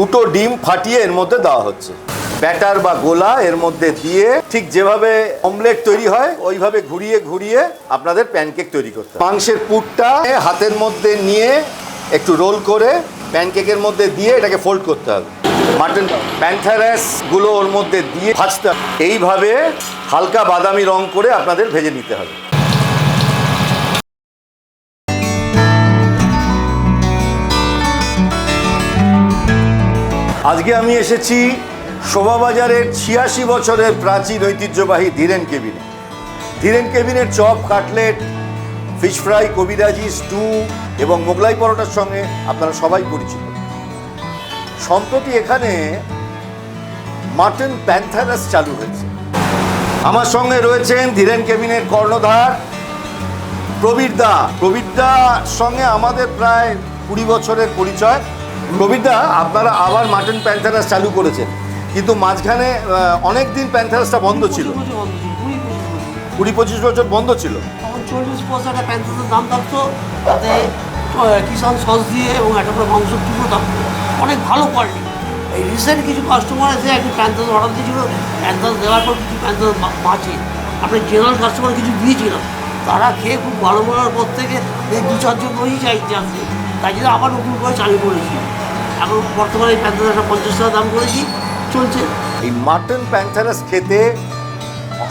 দুটো ডিম ফাটিয়ে এর মধ্যে দেওয়া হচ্ছে। ব্যাটার বা গোলা এর মধ্যে দিয়ে ঠিক যেভাবে অমলেট তৈরি হয়, ওইভাবে ঘুরিয়ে ঘুরিয়ে আপনাদের প্যানকেক তৈরি করতে মাংসের পুরটা হাতের মধ্যে নিয়ে একটু রোল করে প্যানকেকের মধ্যে দিয়ে এটাকে ফোল্ড করতে হবে। মাটন প্যান্থারাসগুলো ওর মধ্যে দিয়ে ভাজতে হবে। এইভাবে হালকা বাদামি রং করে আপনাদের ভেজে নিতে হবে। আজকে আমি এসেছি শোভাবাজারের ছিয়াশি বছরের প্রাচীন ঐতিহ্যবাহী ধীরেন কেবিনে। ধীরেন কেবিনের chop, cutlet, fish fry, kabiraji, stew এবং মোগলাই পরোটার সঙ্গে আপনারা সবাই পরিচিত। সম্প্রতি এখানে মাটন প্যান্থারাস চালু হয়েছে। আমার সঙ্গে রয়েছেন ধীরেন কেবিনের কর্ণধার প্রবীর প্রবীরদা প্রবীরদার সঙ্গে আমাদের প্রায় কুড়ি বছরের পরিচয়। প্রবীরদা আপনারা আবার মাটন প্যান্থারাস চালু করেছেন। কিন্তু মাঝখানে অনেক দিন প্যান্থারাসটা বন্ধ ছিল। কুড়ি পঁচিশ বছর বন্ধ ছিল। তখন চল্লিশ পয়সা একটা প্যান্থাসের দাম থাকতো তাতে কিষান সস দিয়ে এবং একটা করে মাংস টুকরো থাকতো অনেক ভালো কোয়ালিটি এই রিসেন্ট কিছু কাস্টমার এসে একটু প্যান্থাস অর্ডার দিয়েছিল প্যান্থাস দেওয়ার পর কিছু প্যান্থাস বাঁচে। আপনি জেনারেল কাস্টমার কিছু দিয়েছিলাম। তারা খেয়ে খুব ভালো বলার পর থেকে এই দু চারজন ওই চাইতে আসছে তাই জন্য আবার নতুন করে চালু করেছি। এখন বর্তমানে এই প্যান্থাস পঞ্চাশ টাকা দাম করেছি, চলছে। এই মাটন প্যান্থারাস খেতে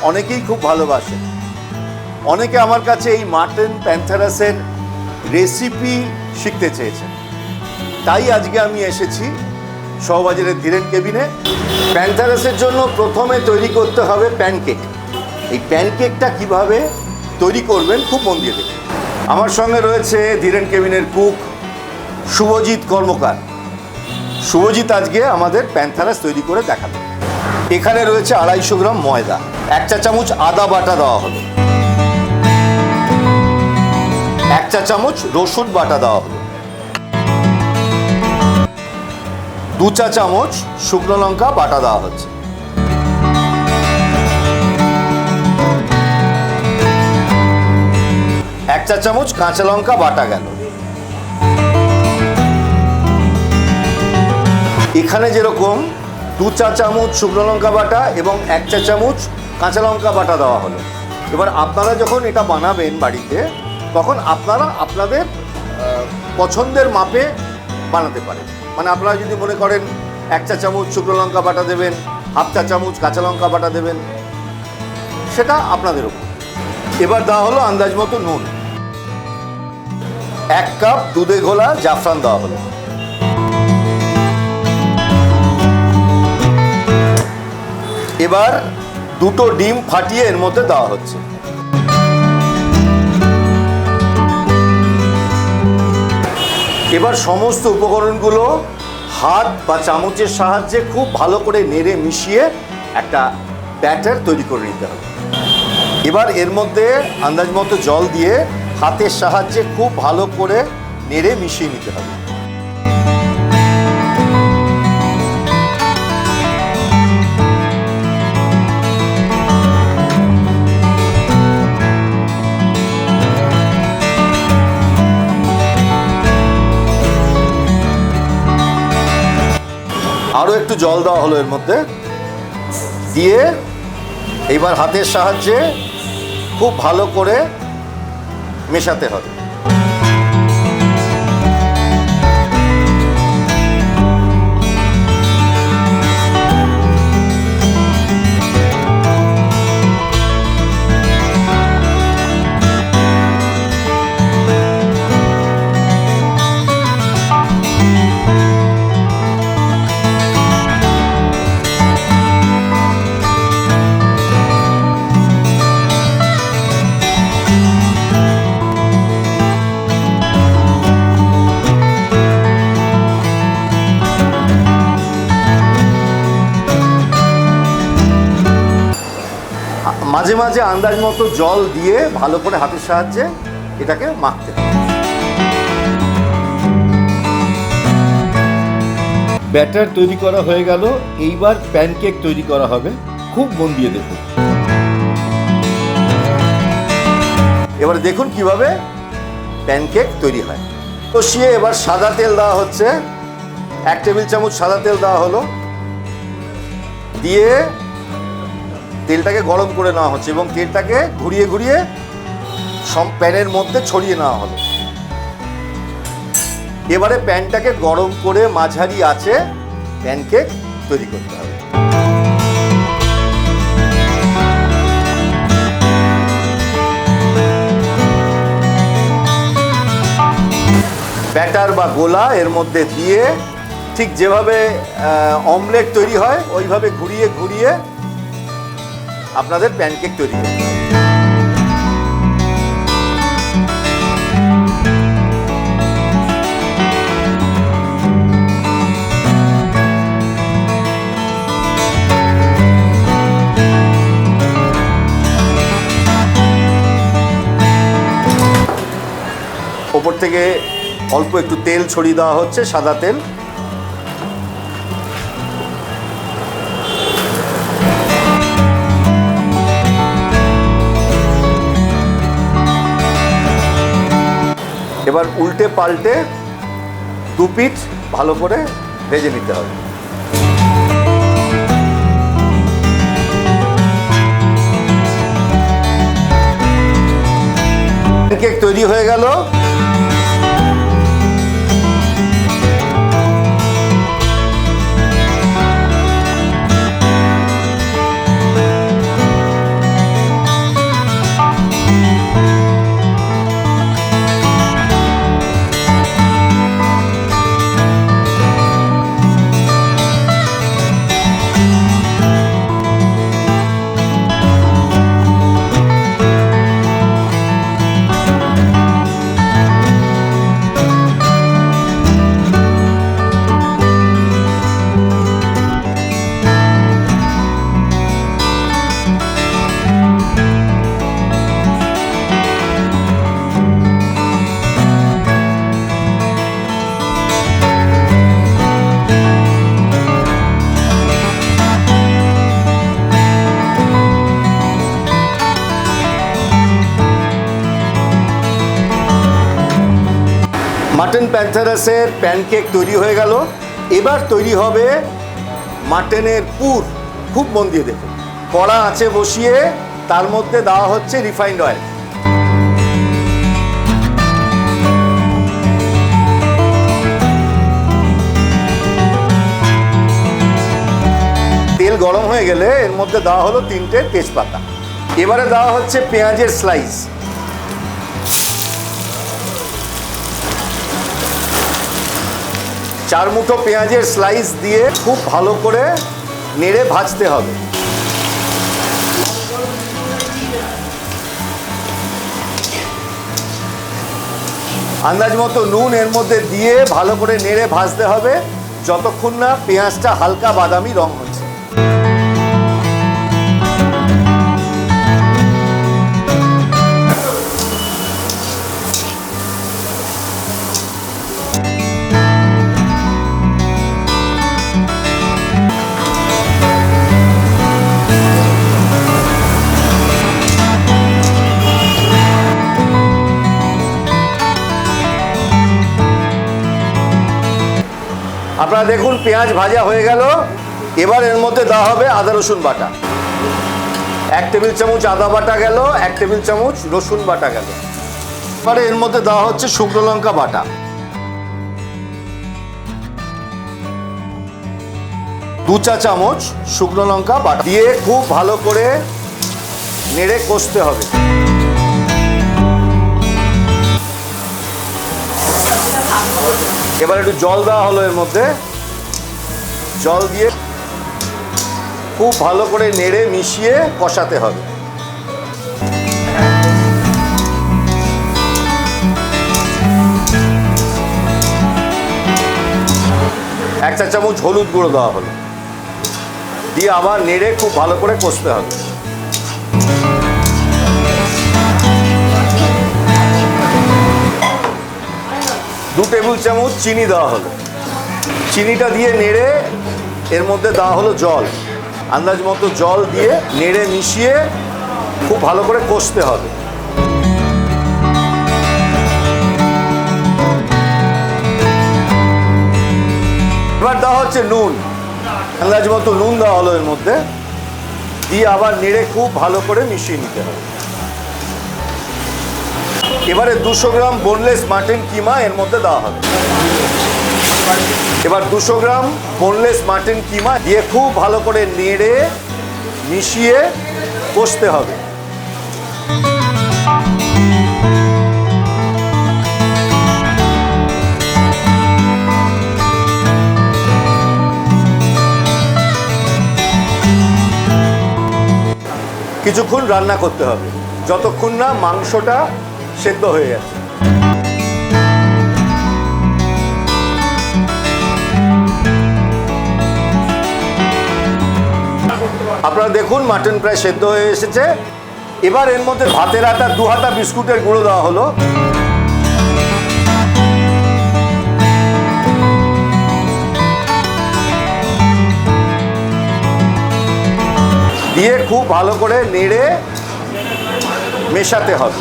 অনেকেই খুব ভালোবাসে। অনেকে আমার কাছে এই মাটন প্যান্থারাসের রেসিপি শিখতে চেয়েছেন তাই আজকে আমি এসেছি সহবাজারের ধীরেন কেবিনে। প্যান্থারাসের জন্য প্রথমে তৈরি করতে হবে প্যানকেক। এই প্যানকেকটা কীভাবে তৈরি করবেন খুব মন দিয়ে দেখুন। আমার সঙ্গে রয়েছে ধীরেন কেবিনের কুক শুভজিৎ কর্মকার। শুভজিৎ আজকে আমাদের প্যান্থারাস তৈরি করে দেখাবে। এখানে রয়েছে আড়াইশো গ্রাম ময়দা, এক চা চামচ আদা বাটা দেওয়া হলো এক চা চামচ রসুন বাটা দেওয়া হলো দু চা চামচ শুকনো লঙ্কা বাটা দেওয়া হচ্ছে। এক চা চামচ কাঁচা লঙ্কা বাটা গেল। এখানে যেরকম দু চা চামচ শুকনো লঙ্কা বাটা এবং এক চা চামচ কাঁচা লঙ্কা বাটা দেওয়া হলো। এবার আপনারা যখন এটা বানাবেন বাড়িতে, তখন আপনারা আপনাদের পছন্দের মাপে বানাতে পারেন। মানে আপনারা যদি মনে করেন এক চা চামচ শুকনো লঙ্কা বাটা দেবেন, হাফ চা চামচ কাঁচা লঙ্কা বাটা দেবেন, সেটা আপনাদের উপর। এবার দেওয়া হলো আন্দাজ মতো নুন। এক কাপ দুধে ঘোলা জাফরান দেওয়া হলো। এবার দুটো ডিম ফাটিয়ে এর মধ্যে দেওয়া হচ্ছে। এবার সমস্ত উপকরণগুলো হাত বা চামচের সাহায্যে খুব ভালো করে নেড়ে মিশিয়ে একটা ব্যাটার তৈরি করে নিতে হবে। এবার এর মধ্যে আন্দাজ মতো জল দিয়ে হাতের সাহায্যে খুব ভালো করে নেড়ে মিশিয়ে নিতে হবে। আরও একটু জল দেওয়া হলো এর মধ্যে। দিয়ে এইবার হাতের সাহায্যে খুব ভালো করে মেশাতে হবে। মাঝে মাঝে আন্দাজ মতো জল দিয়ে ভালো করে হাতের সাহায্যে এটাকে মাখতে হবে ব্যাটার তৈরি করা হয়ে গেল এইবার প্যানকেক তৈরি করা হবে। খুব মন দিয়ে দেখুন। এবারে দেখুন কীভাবে প্যানকেক তৈরি হয়। কষিয়ে এবার সাদা তেল দেওয়া হচ্ছে। এক টেবিল চামচ সাদা তেল দেওয়া হলো। দিয়ে তেলটাকে গরম করে নেওয়া হচ্ছে এবং তেলটাকে ঘুরিয়ে ঘুরিয়ে সব প্যানের মধ্যে ছড়িয়ে নেওয়া হলো। এবারে প্যানটাকে গরম করে মাঝারি আছে প্যানকেক তৈরি করতে হবে। ব্যাটার বা গোলা এর মধ্যে দিয়ে ঠিক যেভাবে অমলেট তৈরি হয়, ওইভাবে ঘুরিয়ে ঘুরিয়ে আপনাদের প্যানকেক তৈরি করতে হবে ওপর থেকে অল্প একটু তেল ছড়িয়ে দেওয়া হচ্ছে, সাদা তেল। এবার উল্টে পাল্টে দু পিঠ ভালো করে ভেজে নিতে হবে। কেক তৈরি হয়ে গেল। প্যান্থারাসের প্যানকেক তৈরি হয়ে গেল। এবার তৈরি হবে মাটনের পুর। খুব মন দিয়ে দেখুন কড়া আছে বসিয়ে, তার মধ্যে দেওয়া হচ্ছে রিফাইন্ড অয়েল তেল গরম হয়ে গেলে এর মধ্যে দেওয়া হলো তিনটে তেজপাতা। এবারে দেওয়া হচ্ছে পেঁয়াজের স্লাইস চার মুঠো পেঁয়াজের স্লাইস দিয়ে খুব ভালো করে নেড়ে ভাজতে হবে। আন্দাজ মতো নুন এর মধ্যে দিয়ে ভালো করে নেড়ে ভাজতে হবে, যতক্ষণ না পেঁয়াজটা হালকা বাদামি রং হচ্ছে আপনারা দেখুন, পেঁয়াজ ভাজা হয়ে গেল। এবার এর মধ্যে দেওয়া হবে আদা, রসুন বাটা। এক টেবিল চামচ আদা বাটা গেল, এক টেবিল চামচ রসুন বাটা গেল। এবারে এর মধ্যে দেওয়া হচ্ছে শুকনো লঙ্কা বাটা। দু চা চামচ শুকনো লঙ্কা বাটা। দিয়ে খুব ভালো করে নেড়ে কষতে হবে। এবার একটু জল দেওয়া হলো এর মধ্যে। জল দিয়ে খুব ভালো করে নেড়ে মিশিয়ে কষাতে হবে। এক চা চামচ হলুদ গুঁড়ো দেওয়া হলো। দিয়ে আবার নেড়ে খুব ভালো করে কষতে হবে। দু টেবিল চামচ চিনি দেওয়া হলো। চিনিটা দিয়ে নেড়ে এর মধ্যে দেওয়া হলো জল। আন্দাজ মতো জল দিয়ে নেড়ে মিশিয়ে খুব ভালো করে কষতে হবে। এবার দেওয়া হচ্ছে নুন। আন্দাজ মতো নুন দেওয়া হলো এর মধ্যে। দিয়ে আবার নেড়ে খুব ভালো করে মিশিয়ে নিতে হবে। এবারে দুশো গ্রাম বোনলেস মাটন কিমা এর মধ্যে দেওয়া হবে। এবার দুশো গ্রাম বোনলেস মাটন কিমা দিয়ে খুব ভালো করে নেড়ে, মিশিয়ে কষতে হবে। কিছুক্ষণ রান্না করতে হবে। যতক্ষণ না মাংসটা সেদ্ধ হয়ে গেছে। আপনারা দেখুন, মাটন প্রায় সেদ্ধ হয়ে এসেছে। এবার এর মধ্যে ভাতের আটা, দু হাতা বিস্কুটের গুঁড়ো দেওয়া হলো। দিয়ে খুব ভালো করে নেড়ে মেশাতে হবে।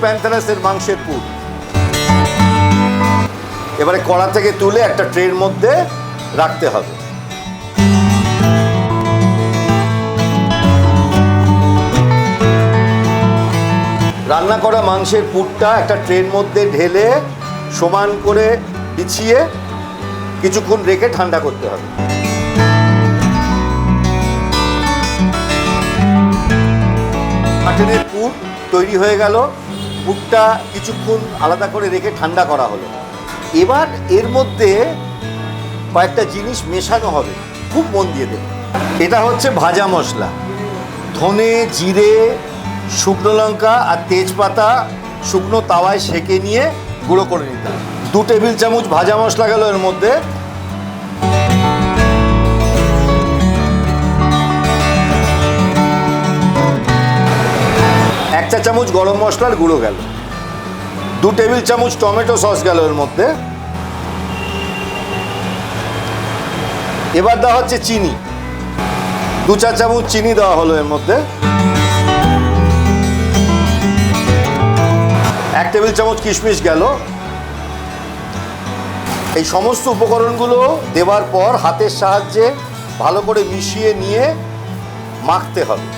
প্যান্থারাসের মাংসের পুর। এবারে কড়া থেকে তুলে একটা ট্রের মধ্যে রাখতে হবে। রান্না করা মাংসের পুরটা একটা ট্রের মধ্যে ঢেলে সমান করে বিছিয়ে কিছুক্ষণ রেখে ঠান্ডা করতে হবে। মাটনের পুর তৈরি হয়ে গেল। পুরটা কিছুক্ষণ আলাদা করে রেখে ঠান্ডা করা হলো। এবার এর মধ্যে কয়েকটা জিনিস মেশানো হবে। খুব মন দিয়ে দেবে এটা হচ্ছে ভাজা মশলা। ধনে, জিরে, শুকনো লঙ্কা আর তেজপাতা শুকনো তাওয়ায় সেকে নিয়ে গুঁড়ো করে নিতে দু টেবিল চামচ ভাজা মশলা গেল এর মধ্যে। এক চা চামচ গরম মশলার গুঁড়ো গেল। দু টেবিল চামচ টমেটো সস গেল এর মধ্যে। এবার দেওয়া হচ্ছে চিনি। দু চা চামচ চিনি দেওয়া হলো এর মধ্যে। এক টেবিল চামচ কিশমিশ গেল। এই সমস্ত উপকরণগুলো দেওয়ার পর হাতের সাহায্যে ভালো করে মিশিয়ে নিয়ে মাখতে হবে।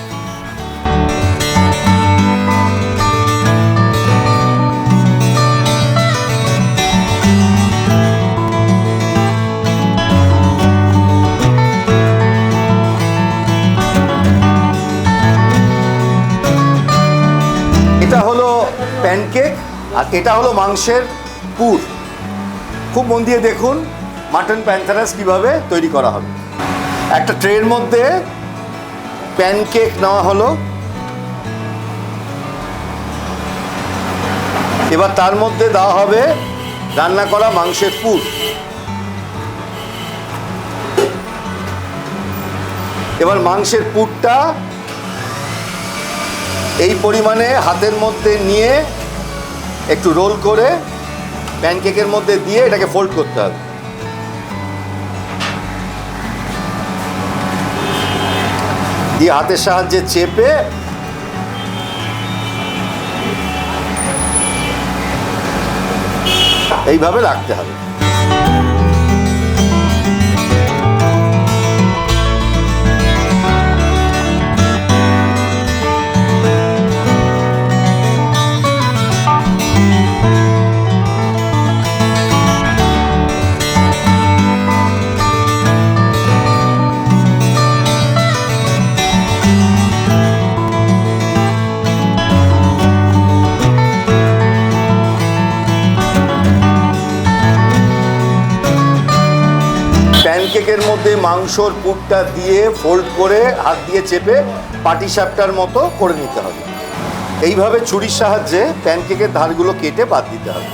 প্যানকেক, আর এটা হলো মাংসের পুর। খুব মন দিয়ে দেখুন মাটন প্যান্থারাস কীভাবে তৈরি করা হবে। একটা ট্রের মধ্যে প্যানকেক নেওয়া হলো। এবার তার মধ্যে দেওয়া হবে রান্না করা মাংসের পুর। এবার মাংসের পুরটা এই পরিমাণে হাতের মধ্যে নিয়ে একটু রোল করে প্যানকেকের মধ্যে দিয়ে এটাকে ফোল্ড করতে হবে। দিয়ে হাতের সাহায্যে চেপে এইভাবে রাখতে হবে। মধ্যে মাংসর পুরটা দিয়ে ফোল্ড করে হাত দিয়ে চেপে পাটি সাপটার মতো করে নিতে হবে। এইভাবে ছুরির সাহায্যে প্যানকেকের ধারগুলো কেটে বাদ দিতে হবে।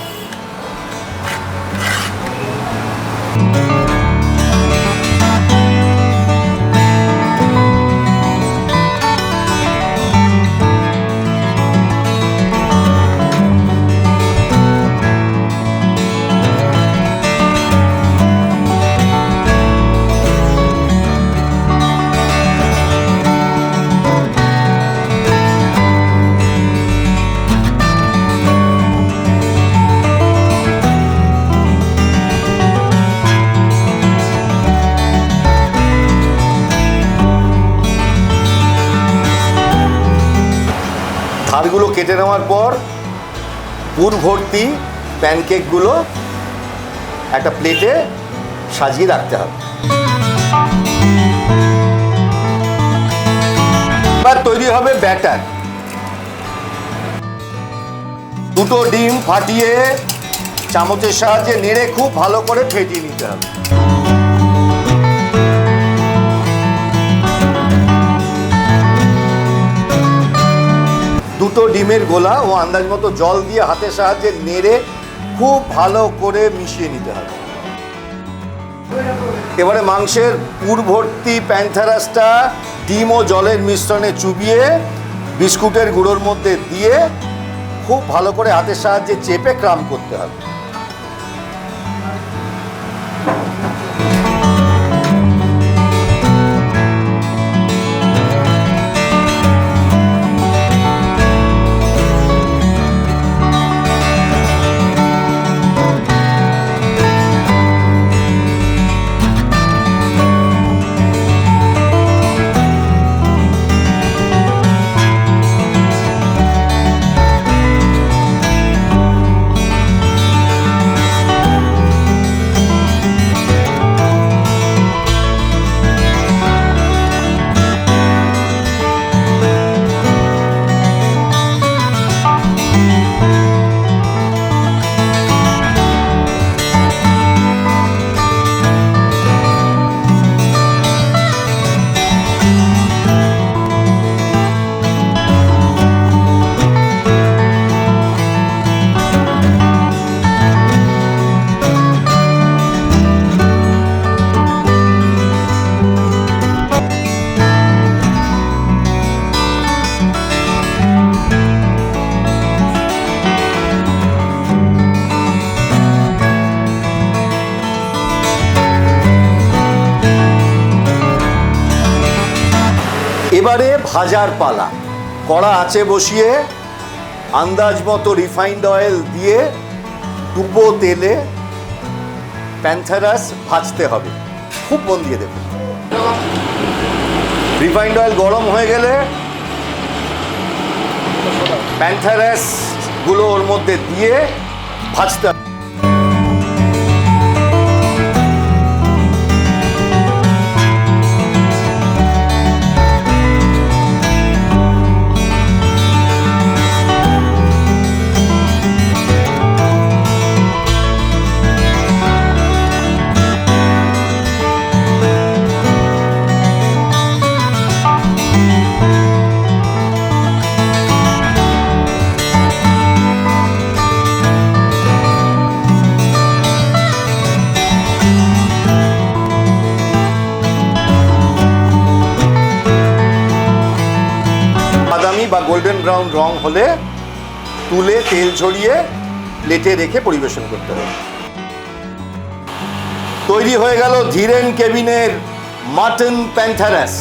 পুর ভর্তি প্যানকেকগুলো একটা প্লেটে সাজিয়ে রাখতে হবে। এবার তৈরি হবে ব্যাটার। দুটো ডিম ফাটিয়ে চামচের সাহায্যে নেড়ে খুব ভালো করে ফেটিয়ে নিতে হবে। দুটো ডিমের গোলা ও আন্দাজ মতো জল দিয়ে হাতের সাহায্যে নেড়ে খুব ভালো করে মিশিয়ে নিতে হবে। এবারে মাংসের পুরভর্তি প্যান্থারাসটা ডিম ও জলের মিশ্রণে চুবিয়ে বিস্কুটের গুঁড়োর মধ্যে দিয়ে খুব ভালো করে হাতের সাহায্যে চেপে ক্রাম করতে হবে। এবারে ভাজার পালা। কড়া আছে বসিয়ে আন্দাজ মতো রিফাইন্ড অয়েল দিয়ে ডুবো তেলে প্যান্থারাস ভাজতে হবে। খুব মন দিয়ে দেবে রিফাইন্ড অয়েল গরম হয়ে গেলে প্যান্থারাসগুলো ওর মধ্যে দিয়ে ভাজতে হবে। হলে তুলে তেল ছড়িয়ে প্লেটে রেখে পরিবেশন করতে হবে। তৈরি হয়ে গেল ধীরেন কেবিনের মাটন প্যান্থারাস।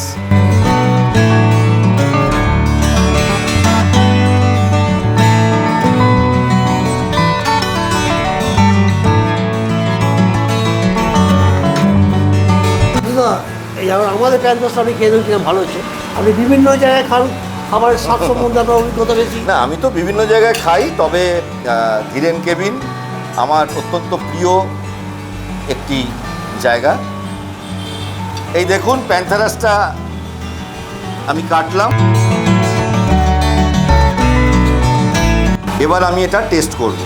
আমাদের প্যান্টাসটা আপনি খেয়ে কিনা ভালো হচ্ছে আপনি বিভিন্ন জায়গায় খান। খাবারের স্বাদ সম্বন্ধে আপনার অভিজ্ঞতা বেশি? না, আমি তো বিভিন্ন জায়গায় খাই, তবে ধীরেন কেবিন আমার অত্যন্ত প্রিয় একটি জায়গা। এই দেখুন, প্যান্থারাসটা আমি কাটলাম। এবার আমি এটা টেস্ট করব।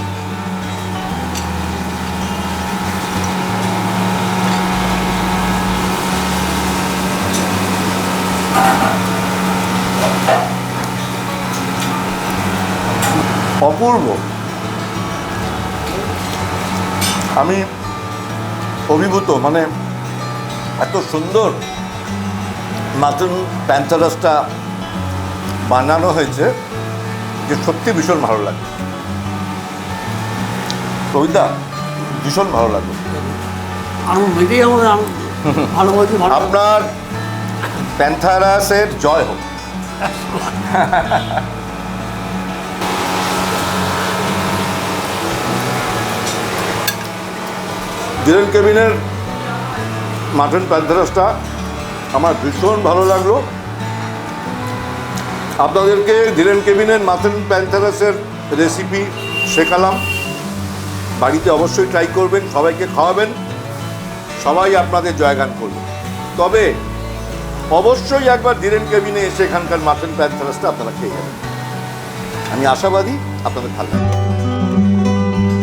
অপূর্ব। আমি অভিভূত মানে এত সুন্দর মাটন প্যান্থারাসটা বানানো হয়েছে যে সত্যি ভীষণ ভালো লাগে। কবিতা ভীষণ ভালো ভালো আপনার প্যান্থারাসের জয় হোক। ডিরেন কেবিনের মাটন প্যান্থারাসটা। আমার ভীষণ ভালো লাগল। আপনাদেরকে ধীরেন কেবিনের মাটন প্যান্থারাসের রেসিপি শেখালাম। বাড়িতে অবশ্যই ট্রাই করবেন, সবাইকে খাওয়াবেন। সবাই আপনাদের জয়গান করবে। তবে অবশ্যই একবার ধীরেন কেবিনে এসে এখানকার মাটন প্যান্থারাসটা আপনারা খেয়ে যাবেন আমি আশাবাদী আপনাদের ভালো লাগবে।